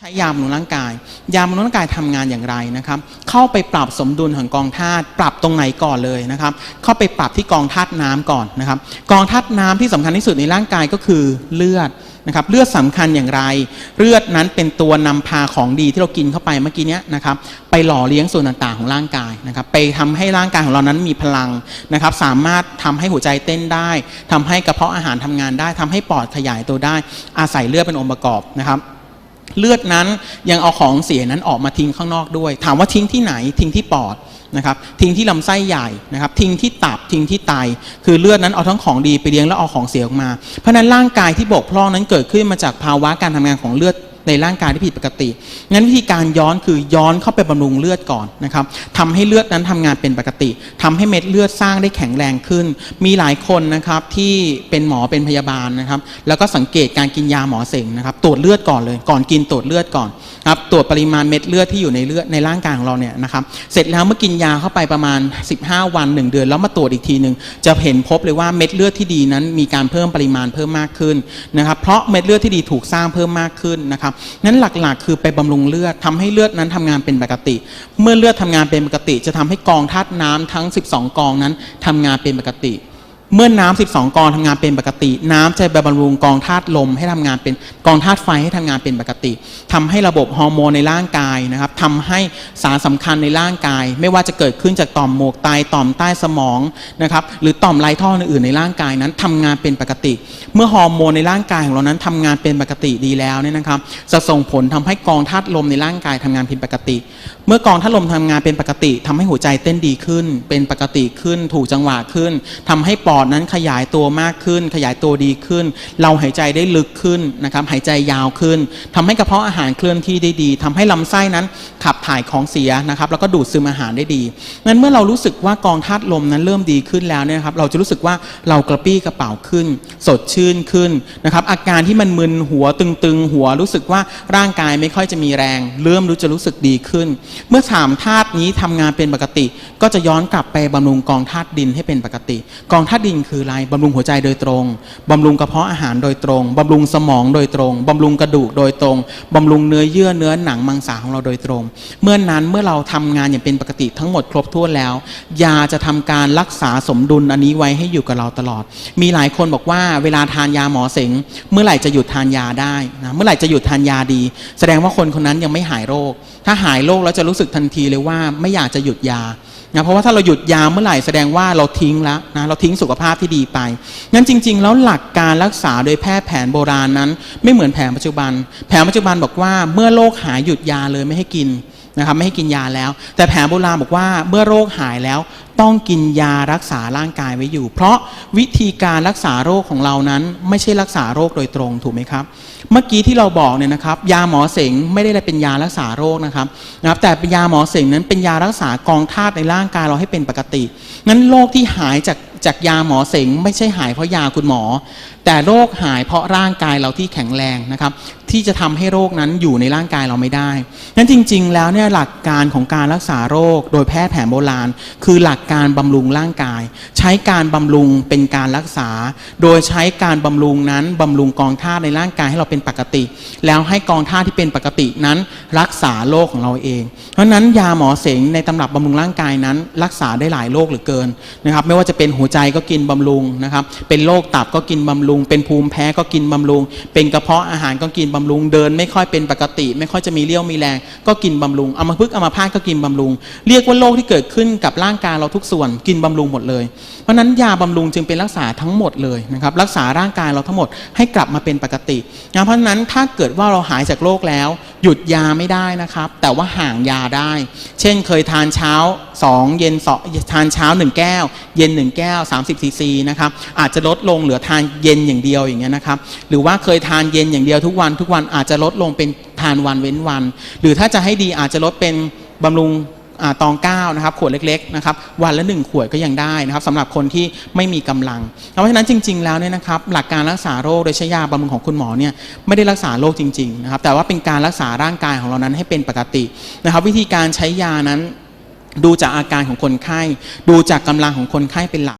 ใช้ยาบำรุงร่างกาย ยาบำรุงร่างกายทำงานอย่างไรนะครับ เข้าไปปรับสมดุลของกองธาตุปรับตรงไหนก่อนเลยนะครับ เข้าไปปรับที่กองธาตุน้ำก่อนนะครับ กองธาตุน้ำที่สำคัญที่สุดในร่างกายก็คือเลือดนะครับ เลือดสำคัญอย่างไร เลือดนั้นเป็นตัวนำพาของดีที่เรากินเข้าไปเมื่อกี้เนี้ยนะครับ ไปหล่อเลี้ยงส่วนต่างๆของร่างกายนะครับ ไปทำให้ร่างกายของเรานั้นมีพลังนะครับ สามารถทำให้หัวใจเต้นได้ทำให้กระเพาะอาหารทำงานได้ทำให้ปอดขยายตัวได้ อาศัยเลือดเป็นองค์ประกอบนะครับ เลือดนั้นยังเอาของเสียนั้นออกมาทิ้งข้างนอกด้วย ถามว่าทิ้งที่ไหน ทิ้งที่ปอดนะครับทิ้งที่ลำไส้ใหญ่นะครับทิ้งที่ตับทิ้งที่ไตคือเลือดนั้นเอาทั้งของดีไปเลี้ยงแล้วเอาของเสียออกมา เพราะนั้นร่างกายที่บกพร่องนั้นเกิดขึ้นมาจากภาวะการทำงานของเลือด ในร่างกายที่ผิดปกติ งั้นวิธีการย้อนคือย้อนเข้าไปบำรุงเลือดก่อนนะครับทำให้เลือดนั้นทำงานเป็นปกติทำให้เม็ดเลือดสร้างได้แข็งแรงขึ้น มีหลายคนนะครับที่เป็นหมอเป็นพยาบาลนะครับ แล้วก็สังเกตการกินยาหมอเสงนะครับ ตรวจเลือดก่อนเลย ก่อนกินตรวจเลือดก่อนครับ ตรวจปริมาณเม็ดเลือดที่อยู่ในเลือดในร่างกายของเราเนี่ยนะครับ เสร็จแล้วเมื่อกินยาเข้าไปประมาณ 15 วัน 1 เดือนแล้วมาตรวจอีกทีหนึ่งจะเห็นพบเลยว่าเม็ดเลือดที่ดีนั้นมีการเพิ่มปริมาณเพิ่มมากขึ้นนะครับ เพราะเม็ดเลือดที่ดีถูกสร้างเพิ่มมากขึ้นนะครับนั้นหลักๆ คือไปบำรุงเลือดทำให้เลือดนั้นทำงานเป็นปกติ เมื่อเลือดทำงานเป็นปกติ จะทำให้กองธาตุน้ำทั้ง 12 กองนั้นทำงานเป็นปกติ เมื่อน้ำ12 กองทำงานเป็นปกติ น้ำจะไปบำรุงกองธาตุลมให้ทำงานเป็นกองธาตุไฟให้ทำงานเป็นปกติทำให้ระบบฮอร์โมนในร่างกายนะครับทำให้สารสำคัญในร่างกาย ไม่ว่าจะเกิดขึ้นจากต่อมหมวกไตต่อมใต้สมองนะครับหรือต่อมไรท่ออื่นในร่างกายนั้นทำงานเป็นปกติ เมื่อฮอร์โมนในร่างกายของเรานั้นทำงานเป็นปกติดีแล้วเนี่ยนะครับจะส่งผลทำให้กองธาตุลมในร่างกายทำงานเป็นปกติ เมื่อกองธาตุลมทำงานเป็นปกติทำให้หัวใจเต้นดีขึ้น เป็นปกติขึ้น ถูกจังหวะขึ้นทำให้ปอดนั้นขยายตัวมากขึ้น ขยายตัวดีขึ้น เราหายใจได้ลึกขึ้นนะครับหายใจยาวขึ้นทำให้กระเพาะอาหารเคลื่อนที่ได้ดีทำให้ลำไส้นั้นขับถ่ายของเสียนะครับแล้วก็ดูดซึมอาหารได้ดีงั้นเมื่อเรารู้สึกว่ากองธาตุลมนั้นเริ่มดีขึ้นแล้วเนี่ยครับเราจะรู้สึกว่าเรากระปี้กระเป๋าขึ้น สดชื่นขึ้นนะครับอาการที่มันมึนหัวตึงๆ หัวรู้สึกว่าร่างกายไม่ค่อยจะมีแรง เริ่มรู้จะรู้สึกดีขึ้น เมื่อสามธาตุนี้ทำงานเป็นปกติ ก็จะย้อนกลับไปบำรุงกองธาตุดินให้เป็นปกติ กองธาตุดินคืออะไรบำรุงหัวใจโดยตรงบำรุงกระเพาะอาหารโดยตรงบำรุงสมองโดยตรงบำรุงกระดูกโดยตรงบำรุงเนื้อเยื่อเนื้อหนังมังสาของเราโดยตรง เมื่อนั้นเมื่อเราทำงานอย่างเป็นปกติทั้งหมดครบถ้วนแล้ว ยาจะทำการรักษาสมดุลอันนี้ไว้ให้อยู่กับเราตลอด มีหลายคนบอกว่าเวลาทานยาหมอเสงเมื่อไหร่จะหยุดทานยาได้นะเมื่อไหร่จะหยุดทานยาดี แสดงว่าคนคนนั้นยังไม่หายโรค ถ้าหายโรคแล้วจะรู้สึกทันทีเลยว่าไม่อยากจะหยุดยา นะเพราะว่าถ้าเราหยุดยาเมื่อไหร่แสดงว่าเราทิ้งแล้วนะเราทิ้งสุขภาพที่ดีไปงั้นจริง ๆ แล้วหลักการรักษาโดยแพทย์แผนโบราณนั้น ไม่เหมือนแผนปัจจุบัน แผนปัจจุบันบอกว่าเมื่อโรคหายหยุดยาเลยไม่ให้กินนะครับไม่ให้กินยาแล้ว แต่แผนโบราณบอกว่าเมื่อโรคหายแล้ว ต้องกินยารักษาร่างกายไว้อยู่ เพราะวิธีการรักษาโรคของเรานั้น ไม่ใช่รักษาโรคโดยตรงถูกไหมครับ เมื่อกี้ที่เราบอกเนี่ยนะครับยาหมอเสงไม่ได้เป็นยารักษาโรคนะครับนะครับ แต่เป็นยาหมอเสงนั้นเป็นยารักษากองธาตุในร่างกายเราให้เป็นปกติงั้นโรคที่หายจากจากยาหมอเสงไม่ใช่หายเพราะยาคุณหมอ แต่โรคหายเพราะร่างกายเราที่แข็งแรงนะครับ ที่จะทำให้โรคนั้นอยู่ในร่างกายเราไม่ได้นั้นจริง ๆ แล้วเนี่ยหลักการของการรักษาโรคโดยแพทย์แผนโบราณ คือหลักการบำรุงร่างกาย ใช้การบำรุงเป็นการรักษา โดยใช้การบำรุงนั้นบำรุงกองธาตุในร่างกายให้เราเป็นปกติ แล้วให้กองธาตุที่เป็นปกตินั้นรักษาโรคของเราเอง เพราะนั้นยาหมอเสงในตำรับบำรุงร่างกายนั้น รักษาได้หลายโรคเหลือเกินนะครับ ไม่ว่าจะเป็นหัวใจก็กินบำรุงนะครับ เป็นโรคตับก็กินบำรุง เป็นภูมิแพ้ก็กินบำรุง เป็นกระเพาะอาหารก็กินบำรุง เดิน ไม่ค่อยเป็นปกติ ไม่ค่อยจะมีเลี้ยวมีแรง ก็กินบำรุงอัมพฤกอัมพาตก็กินบำรุง เรียกว่าโรคที่เกิดขึ้นกับร่างกายเราทุกส่วนกินบำรุงหมดเลย เพราะนั้นยาบำรุงจึงเป็นรักษาทั้งหมดเลยนะครับรักษาร่างกายเราทั้งหมดให้กลับมาเป็นปกตินะเพราะฉะนั้นถ้าเกิดว่าเราหายจากโรคแล้ว หยุดยาไม่ได้นะครับ แต่ว่าห่างยาได้ เช่นเคยทานเช้า 2 เย็นสองทานเช้า 1 แก้ว เย็น 1 แก้ว 30ซีซีนะครับอาจจะลดลงเหลือทานเย็นอย่างเดียวอย่างเงี้ยนะครับหรือว่าเคยทานเย็นอย่างเดียวทุกวันทุกวันอาจจะลดลงเป็นทานวันเว้นวัน หรือถ้าจะให้ดีอาจจะลดเป็นบำรุง ตองเก้านะครับขวดเล็กๆนะครับวันละหนึ่งขวดก็ยังได้นะครับสำหรับคนที่ไม่มีกำลัง เพราะฉะนั้นจริง ๆ แล้วเนี่ยนะครับหลักการรักษาโรคโดยใช้ยาบำรุงของคุณหมอเนี่ยไม่ได้รักษาโรคจริงๆนะครับแต่ว่าเป็นการรักษาร่างกายของเรานั้นให้เป็นปกตินะครับวิธีการใช้ยานั้น ดูจากอาการของคนไข้ ดูจากกำลังของคนไข้เป็นหลัก